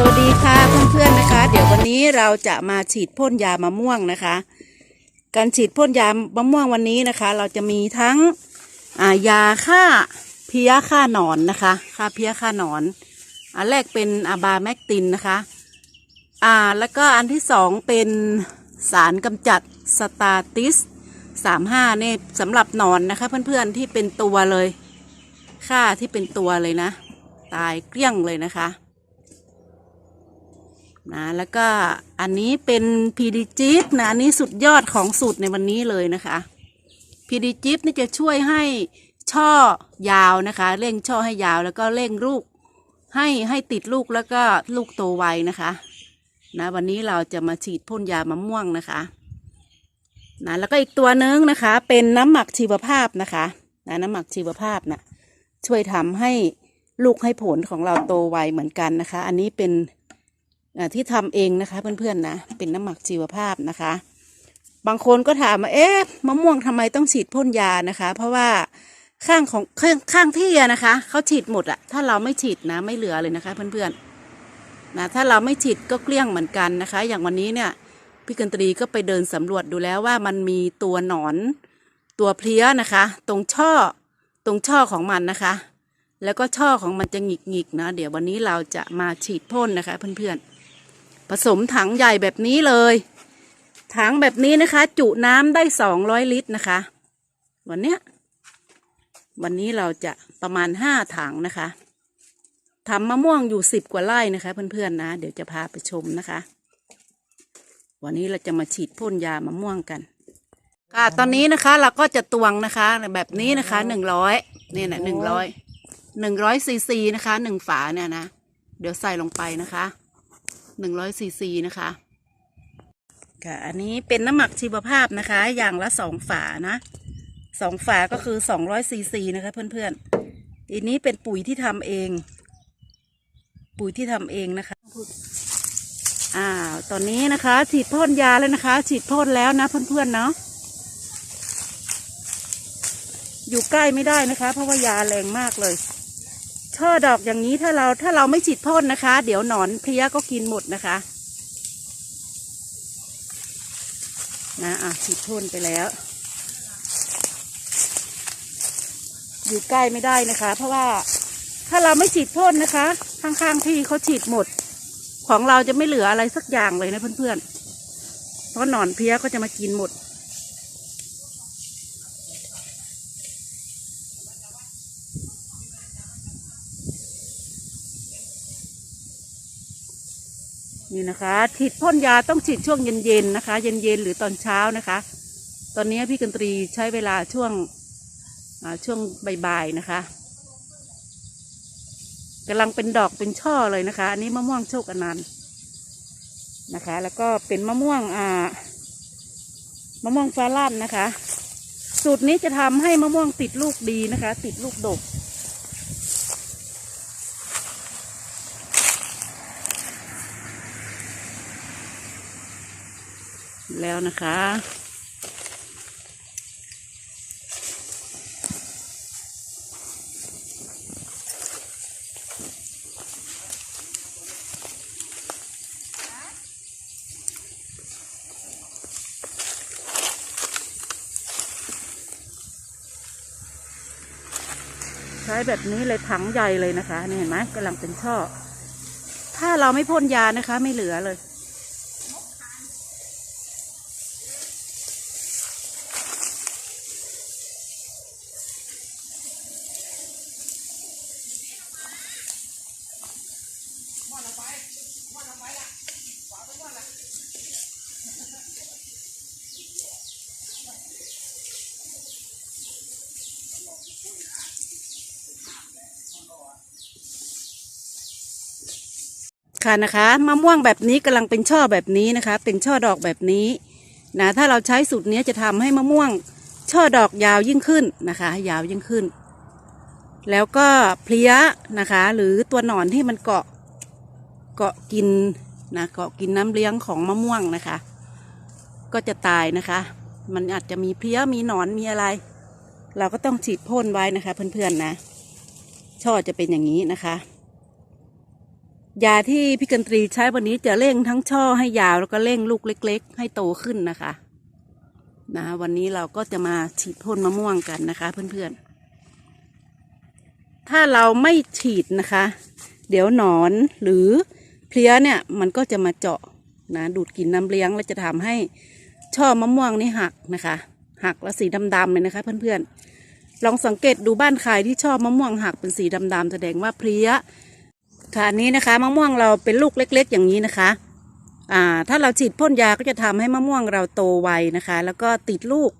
สวัสดีค่ะเพื่อนๆนะคะ เดี๋ยววันนี้เราจะมาฉีดพ่นยามะม่วงนะคะ การฉีดพ่นยามะม่วงวันนี้นะคะ เราจะมีทั้งายาฆ่าเพี้ยฆ่าหนอนนะคะฆ่าเพี้ยฆ่าหนอนอันแรกเป็นอาบาแมกตินนะคะอ่าแล้วก็อันที่สองเป็นสารกำจัดสตาติสสามห้าเนี่ยสำหรับหนอนนะคะ เพื่อนๆที่เป็นตัวเลยฆ่าที่เป็นตัวเลยนะ ตายเกลี้ยงเลยนะคะ นะแล้วก็อันนี้เป็นพีดีจิปนะอันนี้สุดยอดของสูตรในวันนี้เลยนะคะพีดีจิปนี่จะช่วยให้ช่อยาวนะคะเร่งช่อให้ยาวแล้วก็เร่งลูกให้ให้ติดลูกแล้วก็ลูกโตไวนะคะนะวันนี้เราจะมาฉีดพ่นยามะม่วงนะคะนะแล้วก็อีกตัวนึงนะคะ เป็นน้ำหมักชีวภาพนะคะนะน้ำหมักชีวภาพนะช่วยทำให้ลูกให้ผลของเราโตไวเหมือนกันนะคะ อันนี้เป็น ที่ทำเองนะคะ เพื่อนๆนะเป็นน้ำหมักชีวภาพนะคะ บางคนก็ถามว่าเอ๊ะมะม่วงทำไมต้องฉีดพ่นยานะคะ เพราะว่าข้างของข้างข้างที่นะคะเขาฉีดหมดอะถ้าเราไม่ฉีดนะไม่เหลือเลยนะคะเพื่อนๆนะถ้าเราไม่ฉีดก็เกลี้ยงเหมือนกันนะคะ อย่างวันนี้เนี่ยพี่กันตรีก็ไปเดินสำรวจดูแล้วว่ามันมีตัวหนอน ตัวเพลี้ยนะคะ ตรงช่อตรงช่อของมันนะคะ แล้วก็ช่อของมันจะหงิกๆนะเดี๋ยววันนี้เราจะมาฉีดพ่นนะคะเพื่อนๆ ผสมถังใหญ่แบบนี้เลย ถังแบบนี้นะคะ จุน้ำได้สองร้อยลิตรนะคะ วันเนี้ยวันนี้เราจะประมาณห้าถังนะคะทำมะม่วงอยู่สิบกว่าไร่นะคะ เพื่อนๆนะ เดี๋ยวจะพาไปชมนะคะ วันนี้เราจะมาฉีดพ่นยามะม่วงกันค่ะตอนนี้นะคะเราก็จะตวงนะคะ แบบนี้นะคะหนึ่งร้อยเนี่ยนะหนึ่งร้อยหนึ่งร้อยซีซีนะคะหนึ่งฝาเนี่ยนะ เดี๋ยวใส่ลงไปนะคะ หนึ่งร้อยซีซีนะคะค่ะอันนี้เป็นน้ำหมักชีวภาพนะคะ อย่างละสองฝานะสองฝาก็คือสองร้อยซีซีนะคะเพื่อนๆอันนี้เป็นปุ๋ยที่ทำเอง ปุ๋ยที่ทำเองนะคะอ้าวตอนนี้นะคะ ฉีดพ่นยาแล้วนะคะ ฉีดพ่นแล้วนะเพื่อนๆเนาะอยู่ใกล้ไม่ได้นะคะ เพราะว่ายาแรงมากเลย ช่อดอกอย่างนี้ถ้าเราถ้าเราไม่ฉีดพ่นนะคะ เดี๋ยวหนอนเพลี้ยก็กินหมดนะคะ นะอะฉีดพ่นไปแล้ว อยู่ใกล้ไม่ได้นะคะ เพราะว่าถ้าเราไม่ฉีดพ่นนะคะ ข้างๆที่เขาฉีดหมด ของเราจะไม่เหลืออะไรสักอย่างเลยนะเพื่อนๆเพราะหนอนเพลี้ยก็จะมากินหมด นี่นะคะฉีดพ่นยาต้องฉีดช่วงเย็นๆนะคะ เย็นๆหรือตอนเช้านะคะ ตอนนี้พี่กันตรีใช้เวลาช่วงช่วงบ่ายๆนะคะกำลังเป็นดอกเป็นช่อเลยนะคะ อันนี้มะม่วงโชคอนันต์นะคะ แล้วก็เป็นมะม่วงอ่ามะม่วงฟ้าลั่นนะคะ สูตรนี้จะทำให้มะม่วงติดลูกดีนะคะ ติดลูกดก แล้วนะคะ ใช้แบบนี้เลยถังใหญ่เลยนะคะ นี่เห็นไหมกำลังเป็นช่อ ถ้าเราไม่พ่นยานะคะ ไม่เหลือเลย ค่ะนะคะมะม่วงแบบนี้กำลังเป็นช่อแบบนี้นะคะ เป็นช่อดอกแบบนี้นะถ้าเราใช้สูตรนี้จะทำให้มะม่วงช่อดอกยาวยิ่งขึ้นนะคะ ยาวยิ่งขึ้น แล้วก็เพลี้ยนะคะ หรือตัวหนอนที่มันเกาะ เกาะกินนะเกาะกินน้ำเลี้ยงของมะม่วงนะคะ ก็จะตายนะคะ มันอาจจะมีเพลี้ยมีหนอนมีอะไร เราก็ต้องฉีดพ่นไว้นะคะเพื่อนๆนะ ช่อจะเป็นอย่างนี้นะคะ ยาที่พี่กันตรีใช้วันนี้จะเร่งทั้งช่อให้ยาวแล้วก็เร่งลูกเล็ก ๆ ให้โตขึ้นนะคะนะวันนี้เราก็จะมาฉีดพ่นมะม่วงกันนะคะเพื่อนๆ ถ้าเราไม่ฉีดนะคะ เดี๋ยวหนอนหรือ เพลี้ยเนี่ยมันก็จะมาเจาะนะดูดกินน้ำเลี้ยง แล้วจะทำให้ช่อมะม่วงนี่หักนะคะ หักแล้วสีดำๆเลยนะคะเพื่อนๆลองสังเกตดูบ้านใครที่ชอบมะม่วงหักเป็นสีดำๆแสดงว่าเพลี้ยค่ะอันนี้นะคะมะม่วงเราเป็นลูกเล็ก ๆ อย่างนี้นะคะอ่าถ้าเราฉีดพ่นยาก็จะทำให้มะม่วงเราโตไวนะคะ แล้วก็ติดลูก